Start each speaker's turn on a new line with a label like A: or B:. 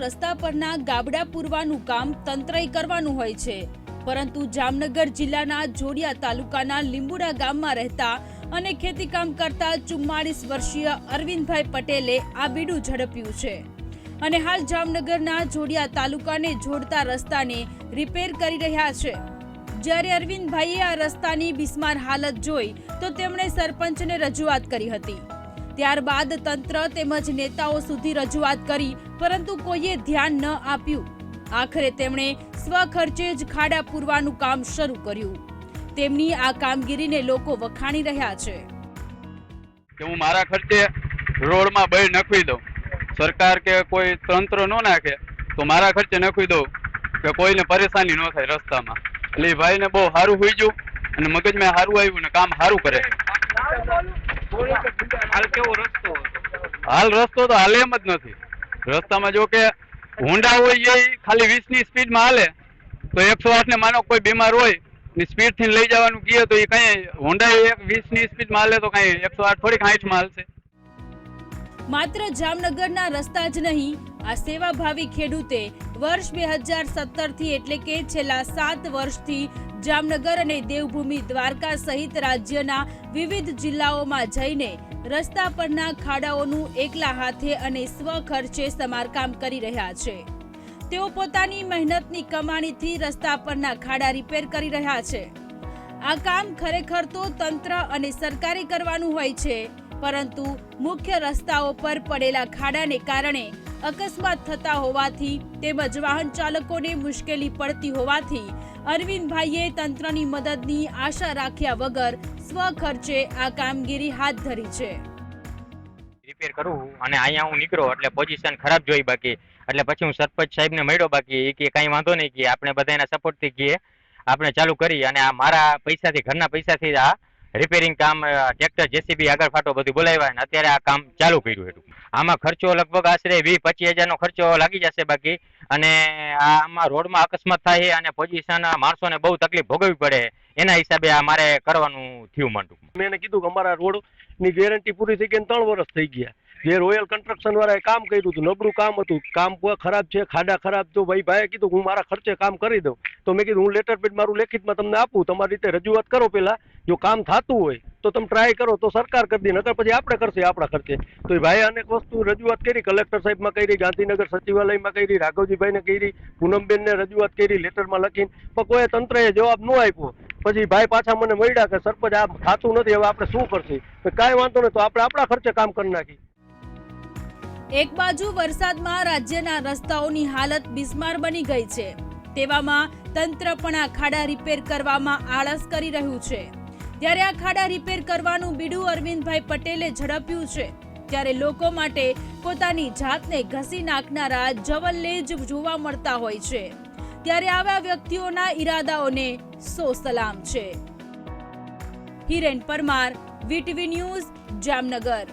A: રસ્તા પરના ગાબડા પૂરવાનું કામ તંત્રએ કરવાનું હોય છે. પરંતુ જામનગર જિલ્લાના જોડિયા તાલુકાના લીંબુડા ગામમાં રહેતા અને ખેતીકામ કરતા ચુમ્માળીસ વર્ષીય અરવિંદભાઈ પટેલે આ બીડું ઝડપ્યું છે. અને હાલ જામનગરના જોડિયા તાલુકાને જોડતા રસ્તાને રિપેર કરી રહ્યા છે. જ્યારે અરવિંદભાઈએ આ રસ્તાની બિસ્માર હાલત જોઈ, તો તેમણે સરપંચને રજૂઆત કરી હતી. ત્યારબાદ તંત્ર તેમજ નેતાઓ સુધી રજૂઆત કરી, પરંતુ કોઈએ ધ્યાન ન આપ્યું. આખરે તેમણે સ્વખર્ચે જ ખાડા પૂરવાનું કામ શરૂ કર્યું. તેમની આ કામગીરીને લોકો વખાણી રહ્યા છે.
B: કે હું મારા ખર્ચે રોડમાં બળ નખવી દઉં. સરકાર કે કોઈ તંત્ર ન નાખે, તો મારા ખર્ચે નખવી દઉં કે કોઈને પરેશાની ન થાય રસ્તામાં. એટલે ભાઈને બહુ સારું હોઈ ગયું અને મગજમાં સારું આવ્યું ને કામ સારું કરે
C: હાલ કેવો રસ્તો
B: હાલ રસ્તો તો હાલે એમ જ નથી. રસ્તામાં જો કે હોન્ડા હોય એ ખાલી વીસની સ્પીડમાં હાલે, તો એકસો આઠ ને માનો કોઈ બીમાર હોય, ને સ્પીડથી લઈ જવાનું કહીએ તો એ કઈ હોન્ડા એક વીસની સ્પીડમાં હાલે તો કઈ એકસો આઠ થોડીક હાઈટમાં હાલશે.
A: માત્ર જામનગરના રસ્તા જ નહીં, આ સેવાભાવી ખેડૂતે વર્ષ બે હજાર સત્તરથી એટલે કે છેલ્લા સાત વર્ષથી જામનગર અને દેવભૂમિ દ્વારકા સહિત રાજ્યના વિવિધ જિલ્લાઓમાં જઈને રસ્તા પરના ખાડાઓનું એકલા હાથે અને સ્વખર્ચે સમારકામ કરી રહ્યા છે. તેઓ પોતાની મહેનતની કમાણીથી રસ્તા પરના ખાડા રિપેર કરી રહ્યા છે. આ કામ ખરેખર તો તંત્ર અને સરકારે કરવાનું હોય છે પરંતુ મુખ્ય રસ્તાઓ પર પડેલા ખાડાને કારણે અકસ્માત થતા હોવાથી તેમજ વાહન ચાલકોને મુશ્કેલી પડતી હોવાથી અરવિંદભાઈએ તંત્રની મદદની આશા રાખ્યા વગર સ્વખર્ચે આ કામગીરી હાથ ધરી છે.
C: રિપેર કરું અને અહીંયા હું નીકળ્યો એટલે પોઝિશન ખરાબ જોઈ બાકી. એટલે પછી હું સરપંચ સાહેબને મળ્યો બાકી. કે કાંઈ વાંધો નહીં કે આપણે બધા એના સપોર્ટથી કહીએ આપણે ચાલુ કરી અને આ મારા પૈસાથી, ઘરના પૈસાથી આ રિપેરિંગ કામ ટ્રેક્ટર જેસીબી આગળ ફાટો બધું બોલાવ્યા અને અત્યારે આ કામ ચાલુ કર્યું હતું આમાં ખર્ચો લગભગ આશરે વીસ, પચીસ હજારનો ખર્ચો લાગી જશે બાકી. અને આમાં રોડમાં અકસ્માત થાય અને પોઝિશન માણસોને બહુ તકલીફ ભોગવવી પડે. એના હિસાબે આ મારે કરવાનું થયું માંડું.
D: મેં એને કીધું કે અમારા રોડની ગેરંટી પૂરી થઈ ગઈ ત્રણ વર્ષ થઈ ગયા. જે રોયલ કન્સ્ટ્રક્શન વાળાએ કામ કર્યું હતું, નબળું કામ હતું. કામ ખરાબ છે, ખાડા ખરાબ. તો ભાઈ ભાઈએ કીધું હું મારા ખર્ચે કામ કરી દઉં. તો મેં કીધું, હું લેટર પેડ મારું લેખિતમાં તમને આપું. તમારી રીતે રજૂઆત કરો પેલા જો કામ થતું હોય, તો તમે ટ્રાય કરો, તો સરકાર કરી દે, નકર પછી આપણે કરશે, આપણા ખર્ચે. તો એ ભાઈ અનેક વસ્તુ રજૂઆત કરી, કલેક્ટર સાહેબમાં કરી, ગાંધીનગર સચિવાલયમાં કરી, રાઘવજીભાઈને કરી, પૂનમબેનને રજૂઆત કરી, લેટરમાં લખીને, પણ કોઈ તંત્રએ જવાબ ન આપ્યો. પછી ભાઈ પાછા મને મળ્યા કે સરપંચ, આ થતું નથી, હવે આપણે શું કરશે? કાંઈ વાંધો નહીં, તો આપણે આપણા ખર્ચે કામ કરી નાખીએ.
A: એક બાજુ વરસાદમાં રાજ્યના રસ્તાઓની હાલત બિસ્માર બની ગઈ છે. તેવામાં તંત્ર પણ આ ખાડા રિપેર કરવામાં આળસ કરી રહ્યું છે. ત્યારે આ ખાડા રિપેર કરવાનું બીડું અરવિંદભાઈ પટેલે ઝડપ્યું છે. ત્યારે લોકો માટે પોતાની જાતને ઘસી નાખનારા જવલ્લે જ જોવા મળતા હોય છે. ત્યારે આવા વ્યક્તિઓના ઈરાદાઓને સો સલામ છે. Hiren Parmar, VTV news, Jamnagar.